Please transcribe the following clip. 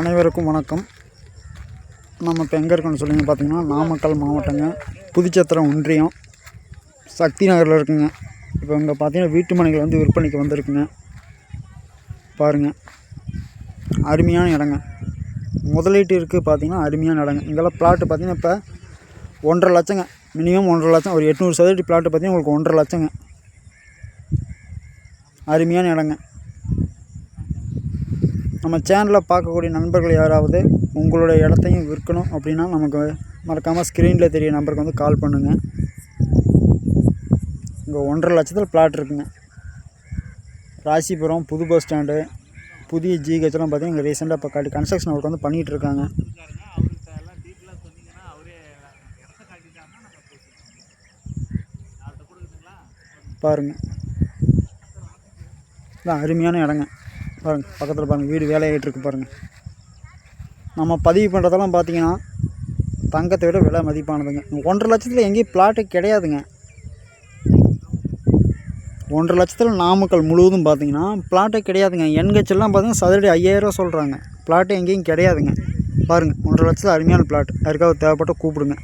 அனைவருக்கும் வணக்கம். நம்ம இப்போ எங்கே இருக்கோம்னு சொல்லிங்க பார்த்தீங்கன்னா நாமக்கல் மாவட்டங்க. புதுச்சத்திரம் ஒன்றியம். சக்தி நகரில் இருக்குங்க. இப்போ இங்கே பார்த்தீங்கன்னா வீட்டு மனைகள் வந்து விற்பனைக்கு வந்திருக்குங்க. பாருங்கள் அருமையான இடங்க. முதலீட்டு இருக்குது பார்த்தீங்கன்னா அருமையான இடங்க. இங்கெல்லாம் பிளாட்டு பார்த்தீங்கன்னா இப்போ ஒன்றரை லட்சங்க. மினிமம் ஒன்றரை லட்சம். ஒரு எட்நூறு சதுரடி பிளாட்டு பார்த்தீங்கன்னா உங்களுக்கு ஒன்றரை லட்சங்க. அருமையான இடங்க. நம்ம சேனலில் பார்க்கக்கூடிய நண்பர்கள் யாராவது உங்களுடைய இடத்தையும் விற்கணும் அப்படின்னா நமக்கு மறக்காமல் ஸ்க்ரீனில் தெரிய நம்பருக்கு வந்து கால் பண்ணுங்கள் இங்கே ஒன்றரை லட்சத்தில் பிளாட் இருக்குங்க. ராசிபுரம் புது பஸ் ஸ்டாண்டு புதிய ஜிஹெச்லாம் பார்த்தீங்கன்னா இங்கே ரீசெண்டாக இப்போ கட்டி கன்ஸ்ட்ரக்ஷன் ஒர்க் வந்து பண்ணிகிட்டு இருக்காங்க. பாருங்கள் அருமையான இடங்க. பாருங்கள் பக்கத்தில் பாருங்கள் வீடு வேலையாகிட்டு இருக்கு பாருங்கள் நம்ம பதிவு பண்ணுறதெல்லாம் பார்த்தீங்கன்னா தங்கத்தை விட விலை மதிப்பானதுங்க. ஒன்றரை லட்சத்தில் எங்கேயும் பிளாட்டு கிடையாதுங்க. ஒன்றரை லட்சத்தில் நாமக்கல் முழுவதும் பார்த்தீங்கன்னா பிளாட்டே கிடையாதுங்க. என்ஹெச்லாம் பார்த்தீங்கன்னா சதுரடி ஐயாயிரரூவா சொல்கிறாங்க பிளாட்டே எங்கேயும் கிடையாதுங்க. பாருங்கள் ஒன்றரை லட்சத்தில் அருமையான பிளாட் யாருக்காவது தேவைப்பட்ட கூப்பிடுங்க.